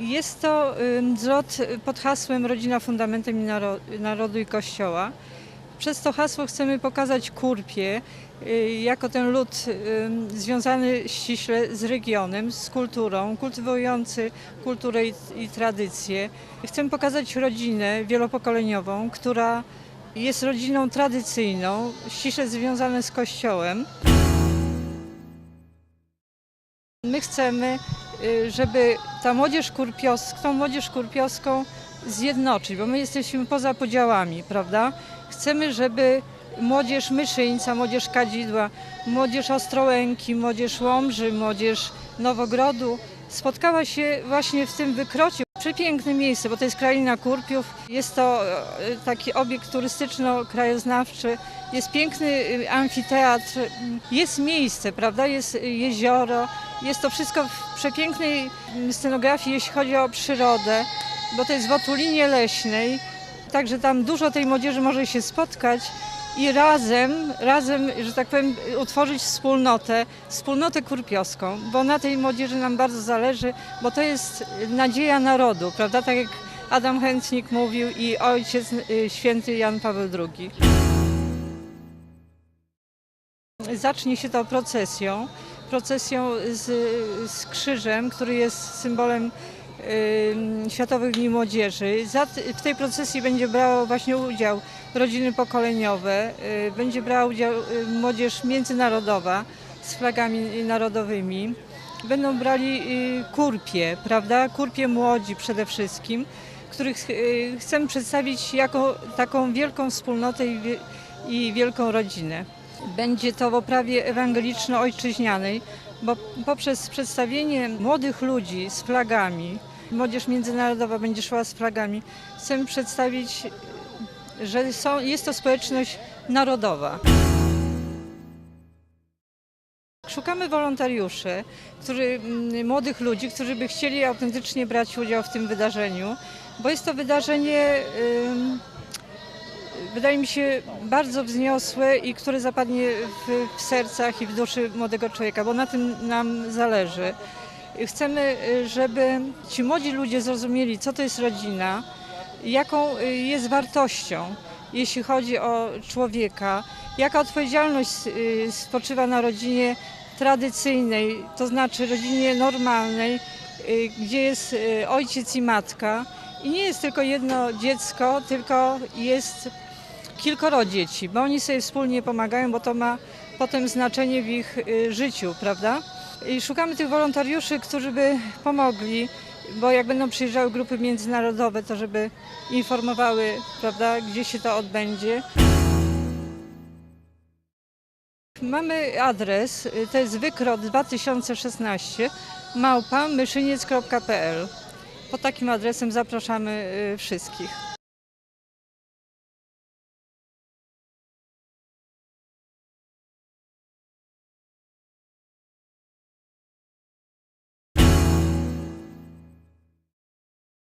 Jest to zlot y, pod hasłem Rodzina fundamentem narodu i kościoła. Przez to hasło chcemy pokazać Kurpie y, jako ten lud związany ściśle z regionem, z kulturą, kultywujący kulturę i, tradycje. Chcemy pokazać rodzinę wielopokoleniową, która jest rodziną tradycyjną, ściśle związana z Kościołem. My chcemy, y, żeby ta młodzież kurpiowska, tą młodzież kurpiowską zjednoczyć, bo my jesteśmy poza podziałami, prawda? Chcemy, żeby młodzież Myszyńca, młodzież Kadzidła, młodzież Ostrołęki, młodzież Łomży, młodzież Nowogrodu spotkała się właśnie w tym wykrocie. Przepiękne miejsce, bo to jest kraina Kurpiów. Jest to e, taki obiekt turystyczno-krajoznawczy. Jest piękny y, amfiteatr, jest miejsce, prawda? Jest jezioro. Jest to wszystko w przepięknej scenografii, jeśli chodzi o przyrodę, bo to jest w otulinie leśnej. Także tam dużo tej młodzieży może się spotkać i razem, razem, że tak powiem, utworzyć wspólnotę, wspólnotę kurpiowską, bo na tej młodzieży nam bardzo zależy, bo to jest nadzieja narodu, prawda? Tak jak Adam Chętnik mówił i ojciec y, święty Jan Paweł II. Zacznie się to procesją, procesją z, z krzyżem, który jest symbolem Światowych Dni Młodzieży. W tej procesji będzie brało właśnie udział rodziny pokoleniowe, y, będzie brała udział y, młodzież międzynarodowa z flagami narodowymi. Będą brali y, kurpie, prawda? Kurpie młodzi przede wszystkim, których chcemy przedstawić jako taką wielką wspólnotę i wielką rodzinę. Będzie to w oprawie ewangeliczno-ojczyźnianej, bo poprzez przedstawienie młodych ludzi z flagami, młodzież międzynarodowa będzie szła z flagami, chcemy przedstawić, że są, jest to społeczność narodowa. Szukamy wolontariuszy, którzy, mm, młodych ludzi, którzy by chcieli autentycznie brać udział w tym wydarzeniu, bo jest to wydarzenie, wydaje mi się, bardzo wzniosłe i które zapadnie w, w sercach i w duszy młodego człowieka, bo na tym nam zależy. Chcemy, żeby ci młodzi ludzie zrozumieli, co to jest rodzina, jaką y, jest wartością, jeśli chodzi o człowieka, jaka odpowiedzialność y, spoczywa na rodzinie tradycyjnej, to znaczy rodzinie normalnej, y, gdzie jest ojciec i matka. I nie jest tylko jedno dziecko, tylko jest kilkoro dzieci, bo oni sobie wspólnie pomagają, bo to ma potem znaczenie w ich życiu, prawda? I szukamy tych wolontariuszy, którzy by pomogli, bo jak będą przyjeżdżały grupy międzynarodowe, to żeby informowały, prawda, gdzie się to odbędzie. Mamy adres, to jest wykrot 2016 małpa myszyniec.pl. Pod takim adresem zapraszamy y, wszystkich.